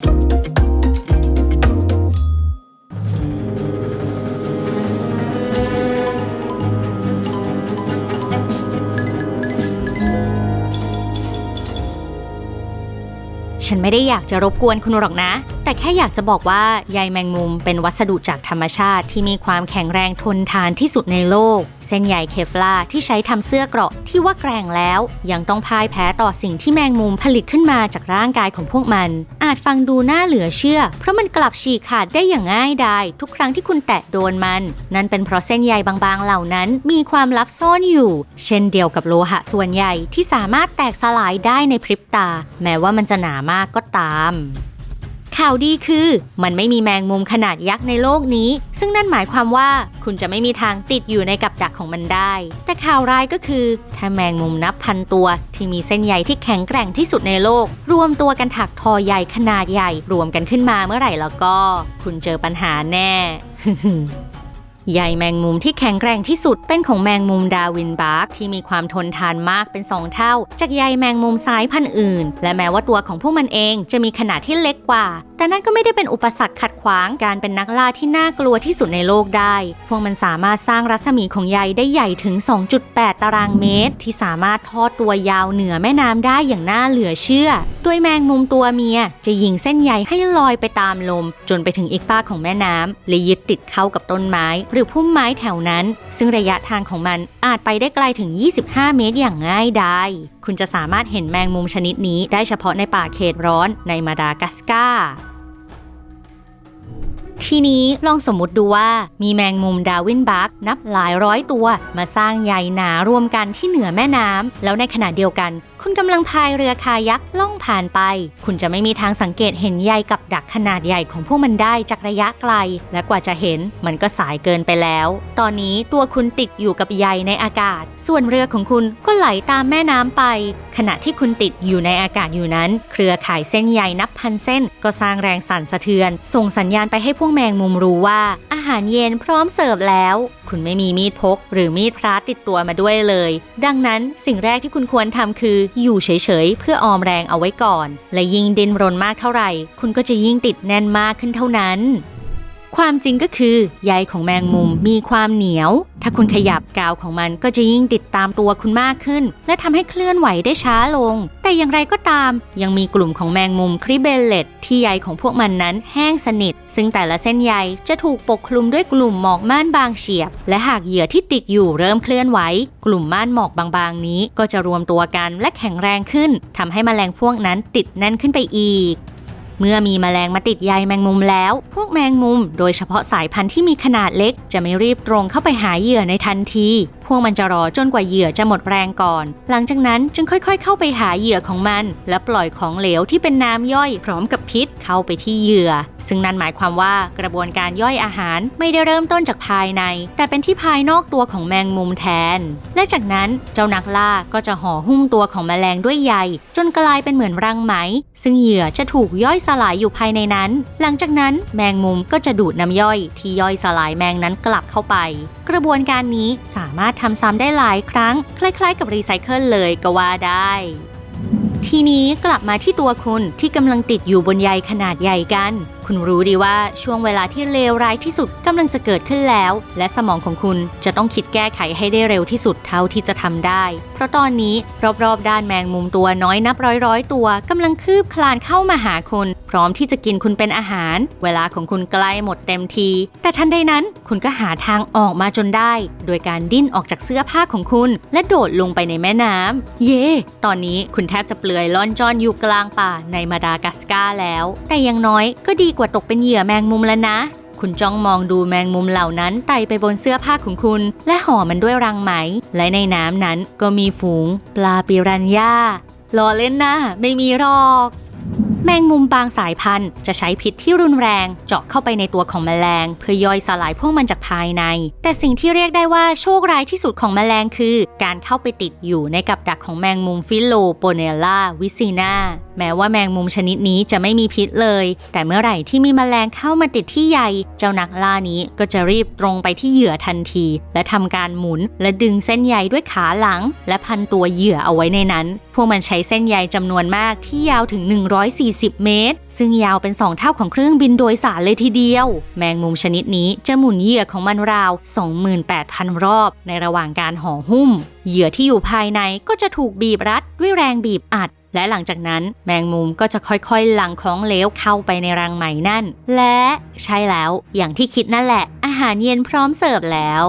ฉันไม่ได้อยากจะรบกวนคุณหรอกนะ แต่แค่อยากจะบอกว่าใยแมงมุมเป็นวัสดุจากธรรมชาติที่มีความแข็งแรงทนทานที่สุดในโลก เส้นใยเคฟลาที่ใช้ทำเสื้อเกราะที่ว่าแกร่งแล้ว ยังต้องพ่ายแพ้ต่อสิ่งที่แมงมุมผลิตขึ้นมาจากร่างกายของพวกมัน อาจฟังดูน่าเหลือเชื่อ เพราะมันกลับฉีกขาดได้อย่างง่ายดายทุกครั้งที่คุณแตะโดนมัน นั่นเป็นเพราะเส้นใยบางๆเหล่านั้นมีความลับซ่อนอยู่ เช่นเดียวกับโลหะส่วนใหญ่ที่สามารถแตกสลายได้ในพริบตา แม้ว่ามันจะหนามากก็ตาม ข่าวดีคือ มันไม่มีแมงมุมขนาดยักษ์ในโลกนี้ ซึ่งนั่นหมายความว่าคุณจะไม่มีทางติดอยู่ในกับดักของมันได้ แต่ข่าวร้ายก็คือ ถ้าแมงมุมนับพันตัว ที่มีเส้นใยที่แข็งแกร่งที่สุดในโลก รวมตัวกันถักทอใยขนาดใหญ่ รวมกันขึ้นมาเมื่อไหร่แล้วก็ คุณเจอปัญหาแน่ ใยแมงมุมที่แข็งแกร่งที่สุดเป็นของแมงมุมดาวินบาร์กที่มีความทนทานมากเป็น 2 เท่า จากใยแมงมุมสายพันธุ์อื่น และแม้ว่าตัวของพวกมันเองจะมีขนาดที่เล็กกว่า แต่นั่นก็ไม่ได้เป็นอุปสรรคขัดขวางการเป็นนักล่าที่น่ากลัวที่สุดในโลกได้ พวกมันสามารถสร้างรัศมีของใยได้ใหญ่ถึง 2.8 ตารางเมตร ที่สามารถทอดตัวยาวเหนือแม่น้ำได้อย่างน่าเหลือเชื่อ โดยแมงมุมตัวเมียจะยิงเส้นใยให้ลอยไปตามลม จนไปถึงอีกฝ้าของแม่น้ำและยึดติดเข้ากับต้นไม้รือพุ่มไม้แถวนั้น ซึ่งระยะทางของมันอาจไปได้ไกลถึง 25 เมตรอย่างง่ายดายคุณจะสามารถเห็นแมงมุมชนิดนี้ได้เฉพาะในป่าเขตร้อนในมาดากัสการ์ ทีนี้ลองสมมติดูว่ามีแมงมุมดาวินบักนับหลายร้อยตัว มาสร้างใยหนารวมกันที่เหนือแม่น้ำแล้วในขณะเดียวกัน คุณกำลังพายเรือคายักล่องผ่านไป คุณจะไม่มีทางสังเกตเห็นใยกับดักขนาดใหญ่ของพวกมันได้จากระยะไกล และกว่าจะเห็นมันก็สายเกินไปแล้ว ตอนนี้ตัวคุณติดอยู่กับใยในอากาศ ส่วนเรือของคุณก็ไหลตามแม่น้ำไป ขณะที่คุณติดอยู่ในอากาศอยู่นั้น เครือข่ายเส้นใยนับพันเส้น ก็สร้างแรงสั่นสะเทือน ส่งสัญญาณไปให้พวกแมงมุมรู้ว่าอาหารเย็นพร้อมเสิร์ฟแล้ว คุณไม่มีมีดพก หรือมีดพระติดตัวมาด้วยเลย ดังนั้นสิ่งแรกที่คุณควรทำคืออยู่เฉยๆ เพื่อออมแรงเอาไว้ก่อน และยิ่งดิ้นรนมากเท่าไหร่ คุณก็จะยิ่งติดแน่นมากขึ้นเท่านั้น ความจริงก็คือใยของแมงมุมมีความเหนียว ถ้าคุณขยับกาวของมันก็จะยิ่งติดตามตัวคุณมากขึ้น และทำให้เคลื่อนไหวได้ช้าลง แต่อย่างไรก็ตาม ยังมีกลุ่มของแมงมุมคริเบลเลตที่ใยของพวกมันนั้นแห้งสนิท ซึ่งแต่ละเส้นใยจะถูกปกคลุมด้วยกลุ่มหมอกม่านบางเฉียบ และหากเหยื่อที่ติดอยู่เริ่มเคลื่อนไหว กลุ่มม่านหมอกบางๆ นี้ก็จะรวมตัวกันและแข็งแรงขึ้นทำให้แมลงพวกนั้นติดแน่นขึ้นไปอีก เมื่อมีแมลงมาติดใยแมงมุมแล้ว พวกแมงมุม โดยเฉพาะสายพันธุ์ที่มีขนาดเล็ก จะไม่รีบตรงเข้าไปหาเหยื่อในทันที พวกมันจะรอจนกว่าเหยื่อจะหมดแรงก่อน หลังจากนั้นจึงค่อยๆ เข้าไปหาเหยื่อของมัน และปล่อยของเหลวที่เป็นน้ำย่อยพร้อมกับพิษเข้าไปที่เหยื่อ ซึ่งนั่นหมายความว่ากระบวนการย่อยอาหารไม่ได้เริ่มต้นจากภายใน แต่เป็นที่ภายนอกตัวของแมงมุมแทน และจากนั้นเจ้านักล่าก็จะห่อหุ้มตัวของแมลงด้วยใยจนกลายเป็นเหมือนรังไหม ซึ่งเหยื่อจะถูกย่อยสลายอยู่ภายในนั้น หลังจากนั้นแมงมุมก็จะดูดน้ำย่อยที่ย่อยสลายแมงนั้นกลับเข้าไป กระบวนการนี้สามารถทำซ้ำได้หลายครั้ง คล้ายๆ กับรีไซเคิลเลยก็ว่าได้ทีนี้กลับมาที่ตัวคุณที่กำลังติดอยู่บนใยขนาดใหญ่กัน คุณรู้ดีว่าช่วงเวลาที่เลวร้ายที่สุดกำลังจะเกิดขึ้นแล้ว และสมองของคุณจะต้องคิดแก้ไขให้ได้เร็วที่สุดเท่าที่จะทำได้ เพราะตอนนี้รอบๆ ด้านแมงมุมตัวน้อยนับร้อยๆ ตัวกำลังคืบคลานเข้ามาหาคุณ พร้อมที่จะกินคุณเป็นอาหาร เวลาของคุณใกล้หมดเต็มที แต่ทันใดนั้นคุณก็หาทางออกมาจนได้ โดยการดิ้นออกจากเสื้อผ้าของคุณ และโดดลงไปในแม่น้ำเย่ ตอนนี้คุณแทบจะเปลือยล่อนจอนอยู่กลางป่าในมาดากัสการ์แล้ว แต่ยังน้อยก็ดีกว่าตกเป็นเหยื่อแมงมุมแล้วนะคุณจ้องมองดูแมงมุมเหล่านั้นไต่ไปบนเสื้อผ้าของคุณ และห่อมันด้วยรังไหม และในน้ำนั้นก็มีฝูง ปลาปิรันย่าล้อเล่นนะไม่มีหรอก แมงมุมบางสายพันธุ์จะใช้พิษที่รุนแรงเจาะเข้าไปในตัวของแมลง เพื่อย่อยสลายพวกมันจากภายใน แต่สิ่งที่เรียกได้ว่าโชคร้ายที่สุดของแมลงคือ การเข้าไปติดอยู่ในกับดักของแมงมุมฟิโลโปเนล่าวิซีนาแม้ว่าแมงมุมชนิดนี้จะไม่มีพิษเลย แต่เมื่อไหร่ที่มีแมลงเข้ามาติดที่ใยเจ้านักล่านี้ก็จะรีบตรงไปที่เหยื่อทันที และทำการหมุน และดึงเส้นใยด้วยขาหลัง และพันตัวเหยื่อเอาไว้ในนั้น พวกมันใช้เส้นใยจำนวนมากที่ยาวถึง140 40 เมตร ซึ่งยาวเป็น 2 เท่าของเครื่องบินโดยสารเลยทีเดียว แมงมุมชนิดนี้จะหมุนเหยื่อของมันราว 28,000 รอบ ในระหว่างการห่อหุ้ม เหยื่อที่อยู่ภายในก็จะถูกบีบรัดด้วยแรงบีบอัดและหลังจากนั้นแมงมุมก็จะค่อยๆหลั่งของเหลวเข้าไปในรังไหม่นั่น และใช่แล้วอย่างที่คิดนั่นแหละ อาหารเย็นพร้อมเสิร์ฟแล้ว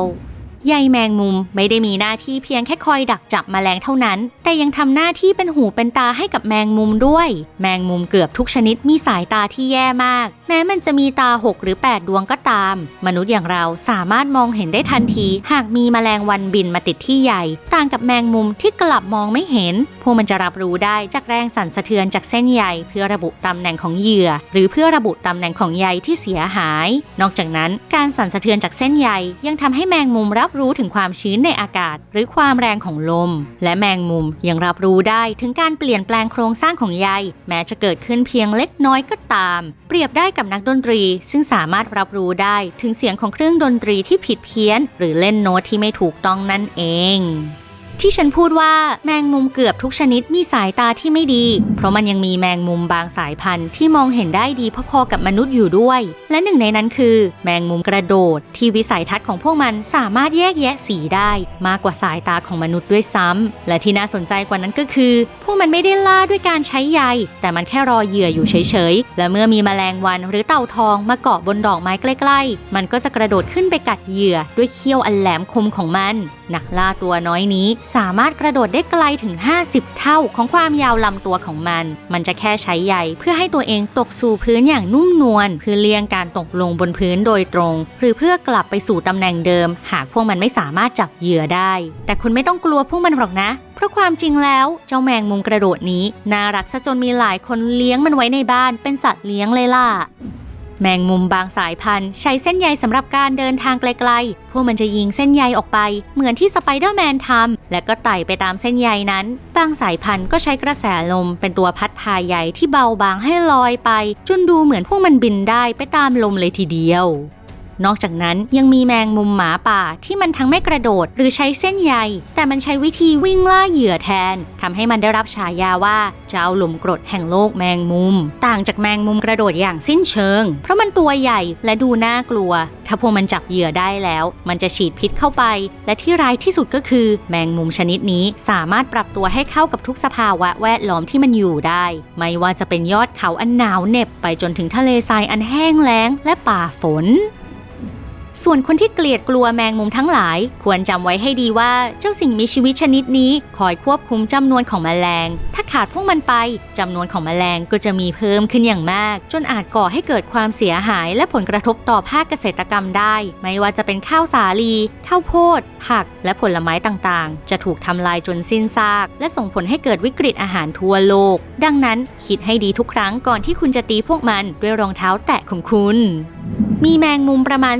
ใยแมงมุมไม่ได้มีหน้าที่เพียงแค่คอยดักจับแมลงเท่านั้น แต่ยังทำหน้าที่เป็นหูเป็นตาให้กับแมงมุมด้วย แมงมุมเกือบทุกชนิดมีสายตาที่แย่มาก แม้มันจะมีตา 6 หรือ 8 ดวงก็ตาม มนุษย์อย่างเราสามารถมองเห็นได้ทันที หากมีแมลงวันบินมาติดที่ใยต่างกับแมงมุมที่กลับมองไม่เห็น พวกมันจะรับรู้ได้จากแรงสั่นสะเทือนจากเส้นใยเพื่อระบุตำแหน่งของเหยื่อ หรือเพื่อระบุตำแหน่งของใยที่เสียหาย นอกจากนั้นการสั่นสะเทือนจากเส้นใยยังทำให้แมงมุมรับรู้ถึงความชื้นในอากาศ หรือความแรงของลม และแมงมุมยังรับรู้ได้ถึงการเปลี่ยนแปลงโครงสร้างของใย แม้จะเกิดขึ้นเพียงเล็กน้อยก็ตาม เปรียบได้กับนักดนตรี ซึ่งสามารถรับรู้ได้ถึงเสียงของเครื่องดนตรีที่ผิดเพี้ยน หรือเล่นโน้ตที่ไม่ถูกต้องนั่นเอง ที่ฉันพูดว่าแมงมุมเกือบทุกชนิดมีสายตาที่ไม่ดี เพราะมันยังมีแมงมุมบางสายพันธุ์ที่มองเห็นได้ดีพอๆกับมนุษย์อยู่ด้วย และหนึ่งในนั้นคือ แมงมุมกระโดด ที่วิสัยทัศน์ของพวกมันสามารถแยกแยะสีได้ มากกว่าสายตาของมนุษย์ด้วยซ้ำและที่น่าสนใจกว่านั้นก็คือ พวกมันไม่ได้ล่าด้วยการใช้ใยแต่มันแค่รอเหยื่ออยู่เฉยๆและเมื่อมีแมลงวันหรือเต่าทองมาเกาะบนดอกไม้ใกล้ๆ มันก็จะกระโดดขึ้นไปกัดเหยื่อด้วยเขี้ยวอันแหลมคมของมัน นักล่าตัวน้อยนี้สามารถกระโดดได้ไกลถึง 50 เท่าของความยาวลำตัวของมัน มันจะแค่ใช้ใยเพื่อให้ตัวเองตกสู่พื้นอย่างนุ่มนวลเพื่อเลี่ยงการตกลงบนพื้นโดยตรง หรือเพื่อกลับไปสู่ตำแหน่งเดิม หากพวกมันไม่สามารถจับเหยื่อได้ แต่คุณไม่ต้องกลัวพวกมันหรอกนะเพราะความจริงแล้วเจ้าแมงมุมกระโดดนี้ น่ารักซะจนมีหลายคนเลี้ยงมันไว้ในบ้านเป็นสัตว์เลี้ยงเลยล่ะ แมงมุมบางสายพันธุ์ใช้เส้นใยสำหรับการเดินทางไกลๆ พวกมันจะยิงเส้นใยออกไป เหมือนที่สไปเดอร์แมนทำและก็ไต่ไปตามเส้นใยนั้น บางสายพันธุ์ก็ใช้กระแสลมเป็นตัวพัดพาใยที่เบาบางให้ลอยไป จนดูเหมือนพวกมันบินได้ไปตามลมเลยทีเดียว นอกจากนั้นยังมีแมงมุมหมาป่าที่มันทั้งไม่กระโดดหรือใช้เส้นใย แต่มันใช้วิธีวิ่งล่าเหยื่อแทนทำให้มันได้รับฉายาว่าเจ้าหลุมกรดแห่งโลกแมงมุม ต่างจากแมงมุมกระโดดอย่างสิ้นเชิง เพราะมันตัวใหญ่และดูน่ากลัว ถ้าพวกมันจับเหยื่อได้แล้ว มันจะฉีดพิษเข้าไป และที่ร้ายที่สุดก็คือ แมงมุมชนิดนี้สามารถปรับตัวให้เข้ากับทุกสภาวะแวดล้อมที่มันอยู่ได้ ไม่ว่าจะเป็นยอดเขาอันหนาวเหน็บไปจนถึงทะเลทรายอันแห้งแล้งและป่าฝน ส่วนคนที่เกลียดกลัวแมงมุมทั้งหลาย ควรจำไว้ให้ดีว่าเจ้าสิ่งมีชีวิตชนิดนี้คอยควบคุมจำนวนของแมลง ถ้าขาดพวกมันไปจำนวนของแมลงก็จะมีเพิ่มขึ้นอย่างมาก จนอาจก่อให้เกิดความเสียหายและผลกระทบต่อภาคเกษตรกรรมได้ ไม่ว่าจะเป็นข้าวสาลี ข้าวโพด ผัก และผลไม้ต่างๆ จะถูกทำลายจนสิ้นซาก และส่งผลให้เกิดวิกฤตอาหารทั่วโลก ดังนั้นคิดให้ดีทุกครั้งก่อนที่คุณจะตีพวกมันด้วยรองเท้าแตะของคุณ มีแมงมุมประมาณ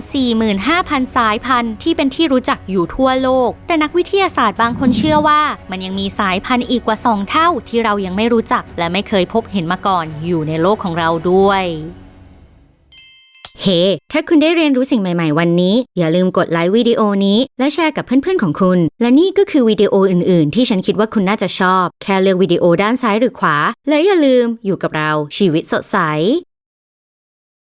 45,000 สายพันธุ์ที่เป็นที่รู้จักอยู่ทั่วโลก แต่นักวิทยาศาสตร์บางคนเชื่อว่า มันยังมีสายพันธุ์อีกกว่า 2 เท่าที่เรายังไม่รู้จัก และไม่เคยพบเห็นมาก่อนอยู่ในโลกของเราด้วยเฮ้ hey, ถ้าคุณได้เรียนรู้สิ่งใหม่ ๆ วันนี้ อย่าลืมกดไลค์วิดีโอนี้ และแชร์กับเพื่อนๆของคุณ และนี่ก็คือวิดีโออื่นๆ ที่ฉันคิดว่าคุณน่าจะชอบ แค่เลือกวิดีโอด้านซ้ายหรือขวา และอย่าลืมอยู่กับเราชีวิตสดใส